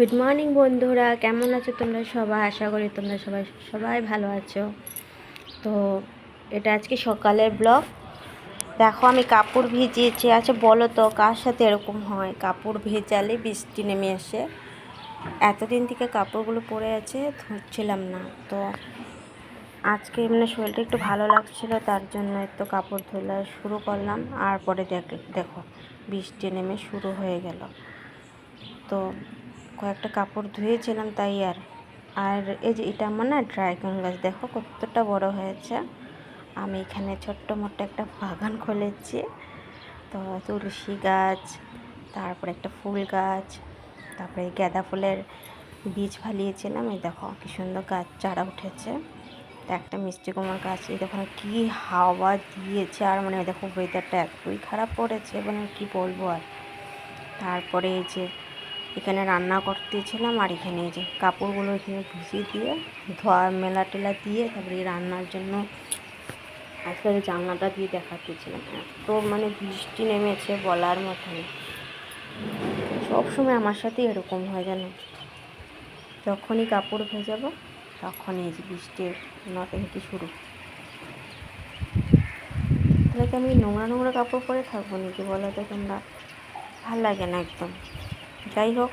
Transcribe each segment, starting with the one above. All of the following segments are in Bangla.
গুড মর্নিং বন্ধুরা। কেমন আছো তোমরা সবাই? আশা করি তোমরা সবাই সবাই ভালো আছো। তো এটা আজকে সকালের ব্লগ দেখো, আমি কাপড় ভিজিয়েছি। আচ্ছা বলো তো, কার সাথে এরকম হয়? কাপড় ভেজালে বৃষ্টি নেমে আসে। এতদিন থেকে কাপড়গুলো পরে আছে, ধুচ্ছিলাম না। তো আজকে মানে শরীরটা একটু ভালো লাগছিল, তার জন্য একটু কাপড় ধোলা শুরু করলাম। আর পরে দেখ, দেখো, বৃষ্টি নেমে শুরু হয়ে গেল। তো কয়েকটা কাপড় ধুয়েছিলাম তাই আর। আর এই যে এটা আমার না ড্রাগন গাছ, দেখো কতটা বড় হয়েছে। আমি এখানে ছোট্ট মোট্ট একটা বাগান খুলেছি। তো তুলসী গাছ, তারপরে একটা ফুল গাছ, তারপরে গাঁদা ফুলের বীজ ফালিয়েছিলাম এই দেখো কি সুন্দর গাছ, চারা উঠেছে। তো একটা মিষ্টি কুমার গাছ। এই দেখো কি হাওয়া দিয়েছে আর মানে দেখো ওয়েদারটা এতই খারাপ পড়েছে মানে কি বলব আর। তারপরে এই যে এখানে রান্না করতেছিলাম আর এখানে যে কাপড়গুলো এখানে ভিজিয়ে দিয়ে ধোয়া মেলা টেলা দিয়ে তারপরে রান্নার জন্য আজকে জানলাটা দিয়ে দেখাতেছিলাম। এত মানে বৃষ্টি নেমেছে বলার মতন সবসময় আমার সাথে এরকম হয় জানো। যখনই কাপড় ভেজাবো তখনই যে বৃষ্টির নটাঙ্কি শুরু। তাহলে আমি নোংরা নোংরা কাপড় পরে থাকব নাকি বলো তো তোমরা? ভালো লাগে না একদম। যাই হোক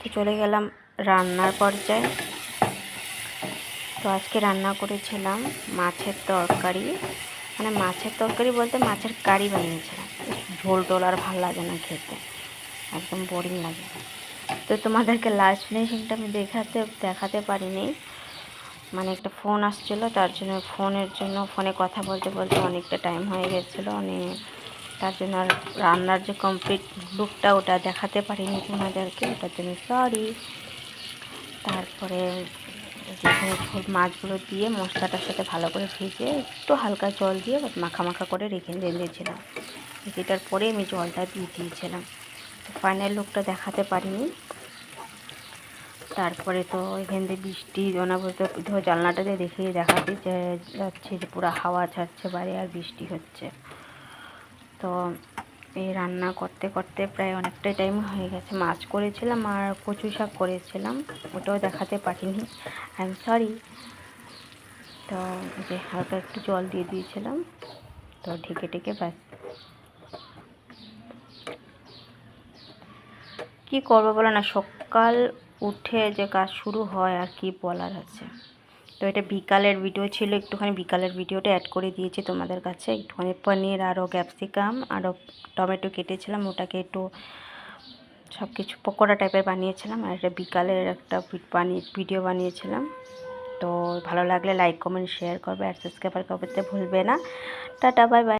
তো চলে গেলাম রান্নার পর্যায়ে। তো আজকে রান্না করেছিলাম মাছের তরকারি। মানে মাছের তরকারি বলতে মাছের কারি বানিয়েছিলাম। ঝোল টোল আর ভালো লাগে না খেতে, একদম বোরিং লাগে। তো তোমাদেরকে লাস্ট ফিনিশিংটা আমি দেখাতে দেখাতে পারিনি। মানে একটা ফোন আসছিল, তার জন্য ফোনের জন্য ফোনে কথা বলতে বলতে অনেকটা টাইম হয়ে গেছিল, অনেক তার জন্য আর রান্নার যে কমপ্লিট লুকটা ওটা দেখাতে পারিনি তোমাদেরকে ওটার জন্য সরি তারপরে যেখানে মাছগুলো দিয়ে মশলাটার সাথে ভালো করে ভেজে একটু হালকা জল দিয়ে মাখা মাখা করে রেখে দিয়েছিলাম। এটার পরে আমি জলটা দিয়ে দিয়েছিলাম। তো ফাইনাল লুকটা দেখাতে পারিনি। তারপরে তো এখান থেকে বৃষ্টি ওনা বলতে ধরো জানলাটা দিয়ে দেখে দেখাতে যাচ্ছে যে পুরো হাওয়া ছাড়ছে বাইরে আর বৃষ্টি হচ্ছে। তো এই রান্না করতে করতে প্রায় অনেকটাই টাইম হয়ে গেছে। মাছ করেছিলাম আর কচু শাক করেছিলাম। ওটাও দেখাতে পারিনি। আই এম সরি তো যে হালকা একটু জল দিয়ে দিয়েছিলাম। তো ঢেকে ঢেকে ব্যাস। কী করব বলো না? সকাল উঠে যে কাজ শুরু হয় আর কি বলার আছে? তো এটা বিকালের ভিডিও ছিল, একটুখানি বিকালের ভিডিওটা অ্যাড করে দিয়েছি তোমাদের কাছে। একটুখানি পনির আরও ক্যাপসিকাম আরও টমেটো কেটেছিলাম, ওটাকে একটু সব কিছু পকোড়া টাইপের বানিয়েছিলাম, আর এটা বিকালের একটা বানিয়ে ভিডিও বানিয়েছিলাম। তো ভালো লাগলে লাইক কমেন্ট শেয়ার করবে, আর সাবস্ক্রাইবার করতে ভুলবে না। Tata bye bye